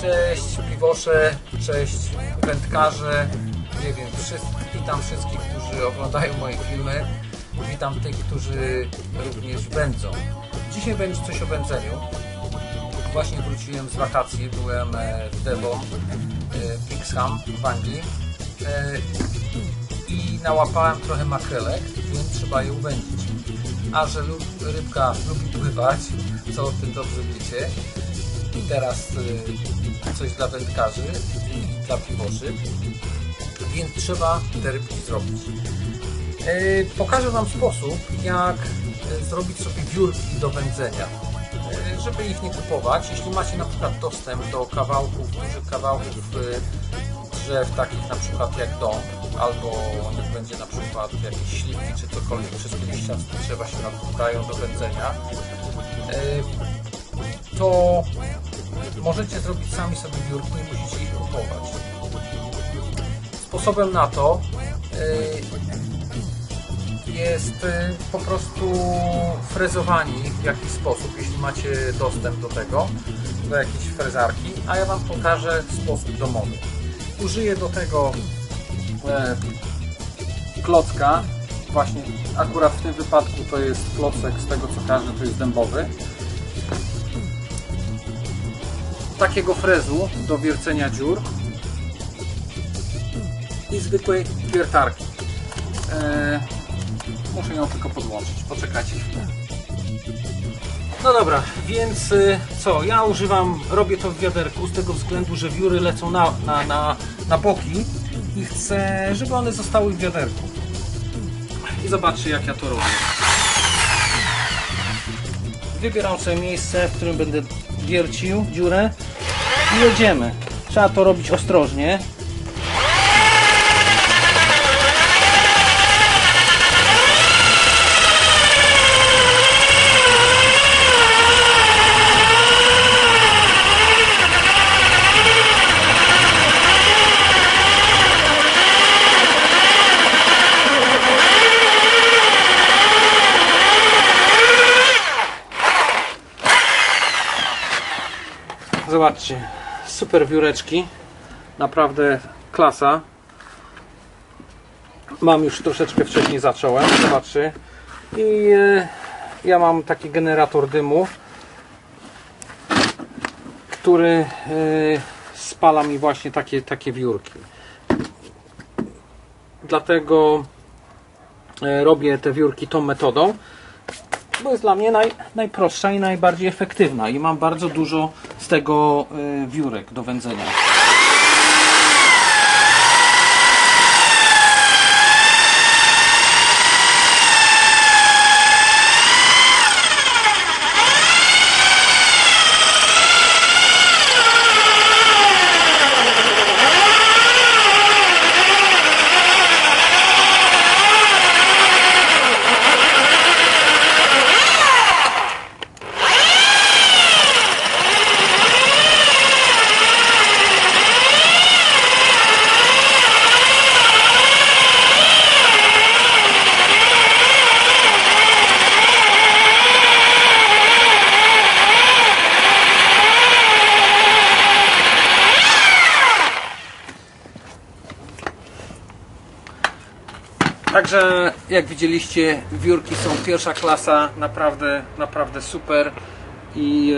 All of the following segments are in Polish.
Cześć piwosze, cześć wędkarze, nie wiem, wszystkich, witam wszystkich, którzy oglądają moje filmy, witam tych, którzy również wędzą. Dzisiaj będzie coś o wędzeniu. Właśnie wróciłem z wakacji, byłem e, w Devon, e, Pixham w Anglii e, i nałapałem trochę makrelek, więc trzeba je uwędzić. A że rybka lubi pływać, co o tym dobrze wiecie, i teraz y, coś dla wędkarzy i dla piwoszy, więc trzeba te rybki zrobić. Y, pokażę Wam sposób, jak y, zrobić sobie wiórki do wędzenia. Y, żeby ich nie kupować, jeśli macie na przykład dostęp do kawałków, dużych kawałków drzew, takich na przykład jak dąb, albo będzie na przykład jakieś śliwki czy cokolwiek, wszystkie liściaste drzewa się nadają do wędzenia, y, to możecie zrobić sami sobie wiórki, nie musicie ich kupować. Sposobem na to y, jest y, po prostu frezowanie ich w jakiś sposób, jeśli macie dostęp do tego, do jakiejś frezarki, a ja Wam pokażę sposób domowy. Użyję do tego e, klocka, właśnie akurat w tym wypadku to jest klocek z tego co każę, to jest dębowy takiego frezu do wiercenia dziur i zwykłej wiertarki. E, muszę ją tylko podłączyć. Poczekajcie chwilę. No dobra, więc y, co? Ja używam, robię to w wiaderku z tego względu, że wióry lecą na, na, na, na boki i chcę, żeby one zostały w wiaderku. I zobaczcie jak ja to robię. Wybieram sobie miejsce, w którym będę wiercił dziurę i jedziemy. Trzeba to robić ostrożnie. Zobaczcie, super wióreczki, naprawdę klasa. Mam już troszeczkę wcześniej zacząłem, zobaczcie. I e, ja mam taki generator dymu, który e, spala mi właśnie takie, takie wiórki. Dlatego e, robię te wiórki tą metodą bo jest dla mnie naj, najprostsza i najbardziej efektywna i mam bardzo dużo z tego y, wiórek do wędzenia. Także jak widzieliście wiórki są pierwsza klasa, naprawdę, naprawdę super i,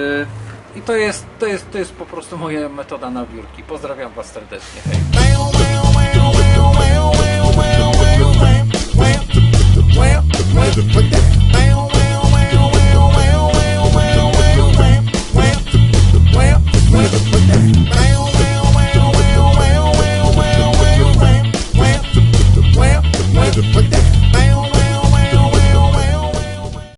e, i to, jest, to, jest, to jest po prostu moja metoda na wiórki. Pozdrawiam Was serdecznie. Hej.